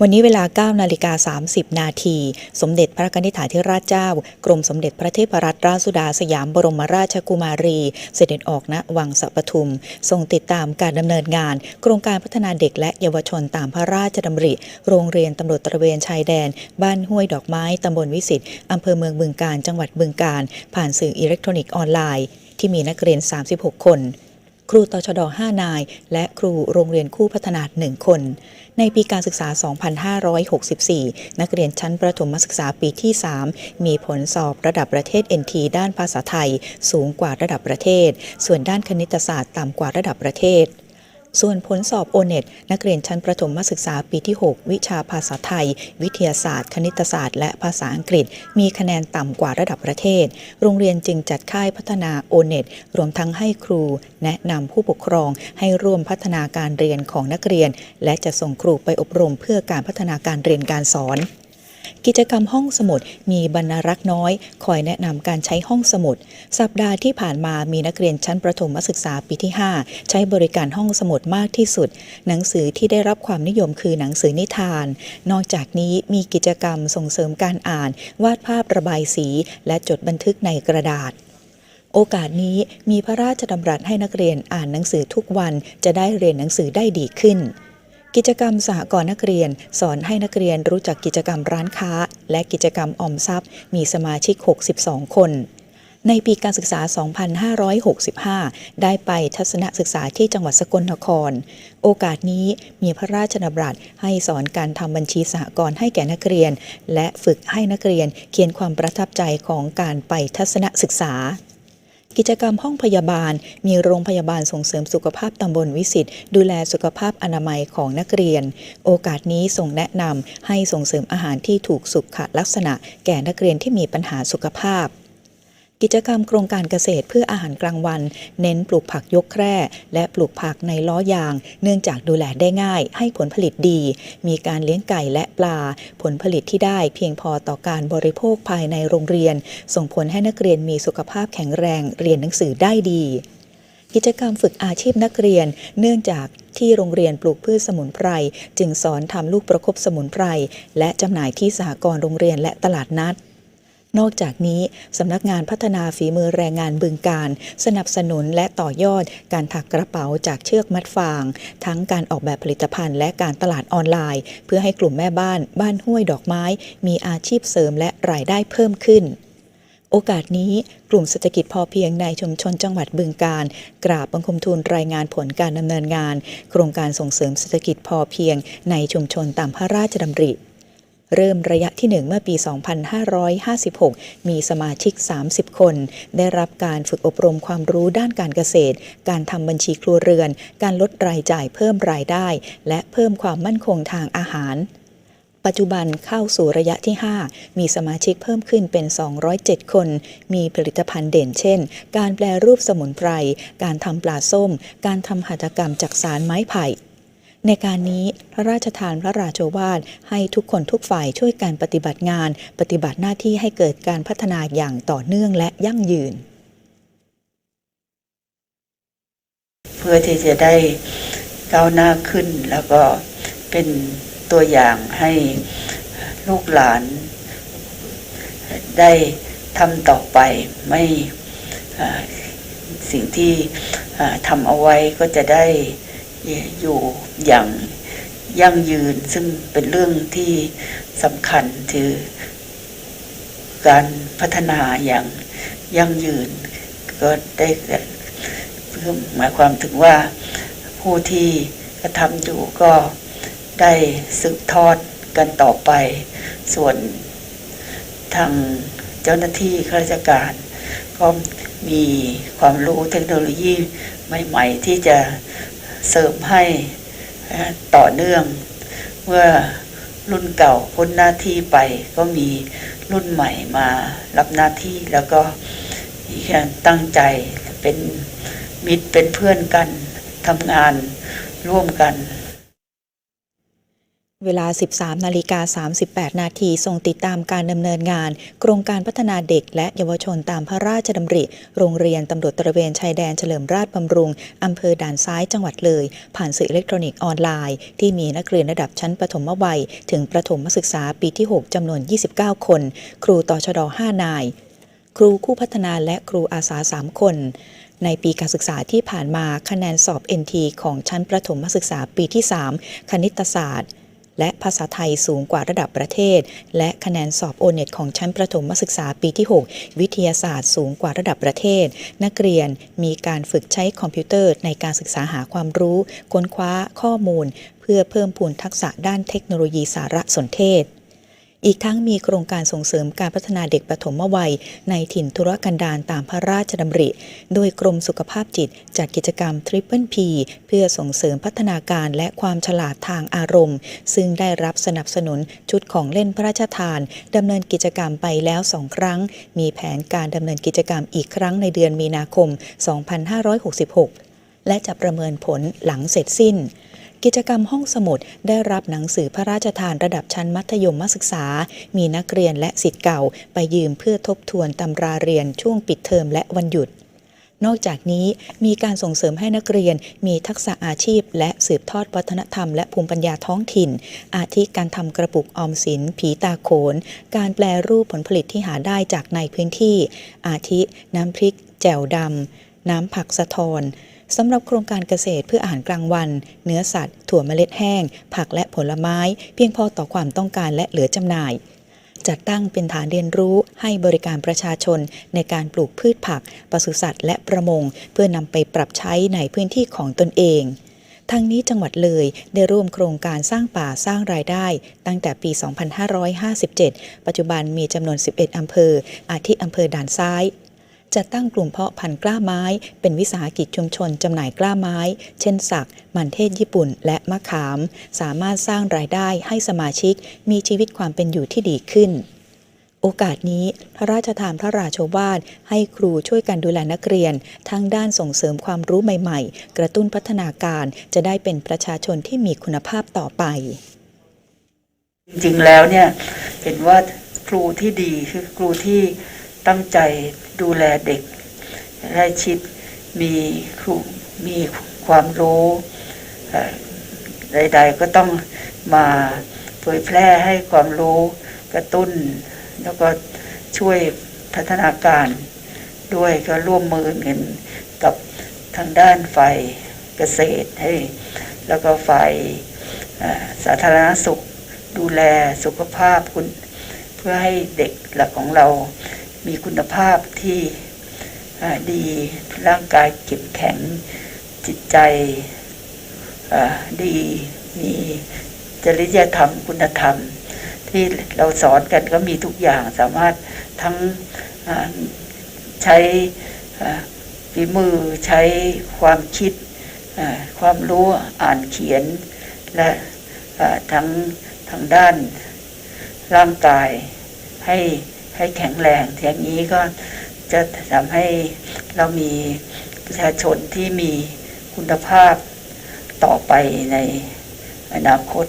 วันนี้เวลา 9 นาฬิกา 30 นาที สมเด็จพระนิธิถาธิราชเจ้า กรมสมเด็จพระเทพรัตนราชสุดาสยามบรมราชกุมารี เสด็จออกณวังสะปทุม ทรงติดตามการดำเนินงาน โครงการพัฒนาเด็กและเยาวชนตามพระราชดำริ โรงเรียนตำรวจตระเวนชายแดน บ้านห้วยดอกไม้ตำบลวิสิตอำเภอเมืองบึงการ จังหวัดบึงการ ผ่านสื่ออิเล็กทรอนิกส์ออนไลน์ ที่มีนักเรียน 36 คน ครูตชด5นาย และครูโรงเรียนคู่พัฒนา 1 คน ในปีการศึกษา 2564 นักเรียนชั้นประถมศึกษาปีที่ 3 มีผลสอบระดับประเทศ NT ด้านภาษาไทย สูงกว่าระดับประเทศ ส่วนด้านคณิตศาสตร์ต่ำกว่าระดับประเทศ ส่วนผลสอบโอเน็ตนักเรียนชั้นประถมศึกษาปีที่ 6 วิชาภาษาไทย วิทยาศาสตร์ คณิตศาสตร์ และภาษาอังกฤษ มีคะแนนต่ำกว่าระดับประเทศ โรงเรียนจึงจัดค่ายพัฒนาโอเน็ตรวมทั้งให้ครู แนะนำผู้ปกครองให้ร่วมพัฒนาการเรียนของนักเรียน และจะส่งครูไปอบรมเพื่อการพัฒนาการเรียนการสอน กิจกรรมห้องสมุด มีบรรณารักษ์น้อย คอยแนะนำการใช้ห้องสมุด สัปดาห์ที่ผ่านมามีนักเรียนชั้นประถมศึกษาปีที่ 5 ใช้บริการห้องสมุดมากที่สุด หนังสือที่ได้รับความนิยมคือหนังสือนิทาน นอกจากนี้มีกิจกรรมส่งเสริมการอ่าน วาดภาพระบายสี และจดบันทึกในกระดาษโอกาสนี้มีพระราชดำรัสให้นักเรียนอ่านหนังสือทุกวันจะได้เรียนหนังสือได้ดีขึ้น กิจกรรมสหกรณ์นักเรียน สอนให้นักเรียนรู้จักกิจกรรมร้านค้า และกิจกรรมออมทรัพย์ มีสมาชิก 62 คนในปีการศึกษา 2565 ได้ไปทัศนศึกษาที่จังหวัดสกลนคร โอกาสนี้มีพระราชดำรัสให้สอนการทำบัญชีสหกรณ์ให้แก่นักเรียน และฝึกให้นักเรียนเขียนความประทับใจของการไปทัศนศึกษา กิจกรรมห้องพยาบาล มีโรงพยาบาลส่งเสริมสุขภาพตำบลวิสิตดูแลสุขภาพอนามัยของนักเรียน โอกาสนี้ส่งแนะนำให้ส่งเสริมอาหารที่ถูกสุขลักษณะ แก่นักเรียนที่มีปัญหาสุขภาพ กิจกรรมโครงการเกษตรเพื่ออาหารกลางวัน เน้นปลูกผักยกแคร่ และปลูกผักในล้อยาง เนื่องจากดูแลได้ง่าย ให้ผลผลิตดี มีการเลี้ยงไก่และปลา ผลผลิตที่ได้เพียงพอต่อการบริโภคภายในโรงเรียน ส่งผลให้นักเรียนมีสุขภาพแข็งแรง เรียนหนังสือได้ดี กิจกรรมฝึกอาชีพนักเรียน เนื่องจากที่โรงเรียนปลูกพืชสมุนไพร จึงสอนทำลูกประคบสมุนไพร และจำหน่ายที่สหกรณ์โรงเรียนและตลาดนัด นอกจากนี้สำนักงานพัฒนาฝีมือแรงงานบึงการ สนับสนุนและต่อยอดการถักกระเป๋าจากเชือกมัดฟาง ทั้งการออกแบบผลิตภัณฑ์และการตลาดออนไลน์ เพื่อให้กลุ่มแม่บ้านบ้านห้วยดอกไม้ มีอาชีพเสริมและรายได้เพิ่มขึ้นโอกาสนี้กลุ่มเศรษฐกิจพอเพียงในชุมชนจังหวัดบึงการ กราบบังคมทูลรายงานผลการดำเนินงาน โครงการส่งเสริมเศรษฐกิจพอเพียงในชุมชนตามพระราชดำริ เริ่มระยะที่ 1 เมื่อปี 2556 มีสมาชิก 30 คน ได้รับการฝึกอบรมความรู้ด้านการเกษตร การทำบัญชีครัวเรือน การลดรายจ่ายเพิ่มรายได้ และเพิ่มความมั่นคงทางอาหารปัจจุบันเข้าสู่ระยะที่ 5 มีสมาชิกเพิ่มขึ้นเป็น 207 คน มีผลิตภัณฑ์เด่นเช่น การแปลรูปสมุนไพร การทำปลาส้ม การทำหัตถกรรมจากสารไม้ไผ่ ในการนี้พระราชทานพระราชวาทให้ทุกคนทุกฝ่ายช่วยกันปฏิบัติงาน ปฏิบัติหน้าที่ให้เกิดการพัฒนาอย่างต่อเนื่องและยั่งยืน เพื่อที่จะได้ก้าวหน้าขึ้นแล้วก็เป็นตัวอย่างให้ลูกหลาน ได้ทำต่อไปไม่สิ่งที่ทำเอาไว้ก็จะได้ อยู่อย่างยั่งยืนซึ่งเป็นเรื่องที่สำคัญคือการพัฒนาอย่างยั่งยืน ก็ได้เพิ่มหมายความถึงว่าผู้ที่กระทำอยู่ก็ได้สืบทอดกันต่อไป ส่วนทางเจ้าหน้าที่ข้าราชการ ก็มีความรู้เทคโนโลยีใหม่ ๆ ที่จะ เสริมให้ต่อเนื่อง เมื่อรุ่นเก่าพ้นหน้าที่ไปก็มีรุ่นใหม่มารับหน้าที่แล้วก็มีการตั้งใจเป็นมิตรเป็นเพื่อนกันทำงานร่วมกัน เวลา 13 นาฬิกา 38 นาทีทรงติดตามการดำเนินงาน โครงการพัฒนาเด็กและเยาวชนตามพระราชดำริ โรงเรียนตำรวจตระเวนชายแดนเฉลิมราชบำรุง อำเภอด่านซ้ายจังหวัดเลย ผ่านสื่ออิเล็กทรอนิกส์ออนไลน์ ที่มีนักเรียนระดับชั้นประถมวัย ถึงประถมศึกษาปีที่ 6 จำนวน 29 คน ครูต่อชด 5 นาย ครูคู่พัฒนาและครูอาสา 3 คนในปีการศึกษาที่ผ่านมาคะแนนสอบ NT ของชั้นประถมศึกษาปีที่ 3 คณิตศาสตร์ และภาษาไทยสูงกว่าระดับประเทศ และคะแนนสอบโอเน็ตของชั้นประถมศึกษาปีที่ 6 วิทยาศาสตร์สูงกว่าระดับประเทศ นักเรียนมีการฝึกใช้คอมพิวเตอร์ในการศึกษาหาความรู้ ค้นคว้าข้อมูล เพื่อเพิ่มพูนทักษะด้านเทคโนโลยีสารสนเทศ อีกทั้งมีโครงการส่งเสริมการพัฒนาเด็กปฐมวัย ในถิ่นทุรกันดารตามพระราชดำริ โดยกรมสุขภาพจิตจัดกิจกรรม Triple P เพื่อส่งเสริมพัฒนาการและความฉลาดทางอารมณ์ ซึ่งได้รับสนับสนุนชุดของเล่นพระราชทานดำเนินกิจกรรมไปแล้วสองครั้ง มีแผนการดำเนินกิจกรรมอีกครั้งในเดือนมีนาคม 2566 และจะประเมินผลหลังเสร็จสิ้น กิจกรรมห้องสมุดได้รับหนังสือพระราชทานระดับชั้นมัธยมศึกษา มีนักเรียนและสิทธิ์เก่าไปยืมเพื่อทบทวนตำราเรียนช่วงปิดเทอมและวันหยุดนอกจากนี้มีการส่งเสริมให้นักเรียนมีทักษะอาชีพ และสืบทอดวัฒนธรรม และภูมิปัญญาท้องถิ่น อาทิการทำกระปุกออมสิน ผีตาโขน การแปลรูปผลผลิตที่หาได้จากในพื้นที่ อาทิน้ำพริก แจ่วดำน้ำผักสะทอน สำหรับโครงการเกษตรเพื่ออาหารกลางวัน เนื้อสัตว์ ถั่วเมล็ดแห้ง ผักและผลไม้ เพียงพอต่อความต้องการและเหลือจำหน่าย จัดตั้งเป็นฐานเรียนรู้ให้บริการประชาชนในการปลูกพืชผักปศุสัตว์ และประมง เพื่อนำไปปรับใช้ในพื้นที่ของตนเองทั้งนี้จังหวัดเลยได้ร่วมโครงการสร้างป่าสร้างรายได้ ตั้งแต่ปี 2557 ปัจจุบันมีจำนวน 11 อำเภอ อาทิอำเภอด่านซ้าย จัดตั้งกลุ่มเพาะพันธุ์กล้าไม้ เป็นวิสาหกิจชุมชนจำหน่ายกล้าไม้ เช่นสัก มันเทศญี่ปุ่น และมะขาม สามารถสร้างรายได้ให้สมาชิกมีชีวิตความเป็นอยู่ที่ดีขึ้นโอกาสนี้พระราชทานพระราโชวาทให้ครูช่วยกันดูแลนักเรียน ทั้งด้านส่งเสริมความรู้ใหม่ ๆ กระตุ้นพัฒนาการจะได้เป็นประชาชนที่มีคุณภาพต่อไป จริงๆแล้วเนี่ยเห็นว่าครูที่ดีคือครูที่ ตั้งใจดูแลเด็กใกล้ชิดมีครูมีความรู้ใด ๆ ก็ต้องมาเผยแพร่ให้ความรู้กระตุ้น แล้วก็ช่วยพัฒนาการด้วยก็ร่วมมือกันกับทางด้านฝ่ายเกษตรให้แล้วก็ฝ่ายสาธารณสุขดูแลสุขภาพคุณ เพื่อให้เด็กหลักของเรา มีคุณภาพที่ดีร่างกายเข้มแข็งจิตใจดีมีจริยธรรมคุณธรรม ที่เราสอนกันก็มีทุกอย่างสามารถทั้งใช้ฝีมือใช้ความคิดความรู้อ่านเขียน และทั้งทางด้านร่างกายให้ ให้แข็งแรงอย่างนี้ก็จะทำให้เรามีประชาชนที่มีคุณภาพต่อไปในอนาคต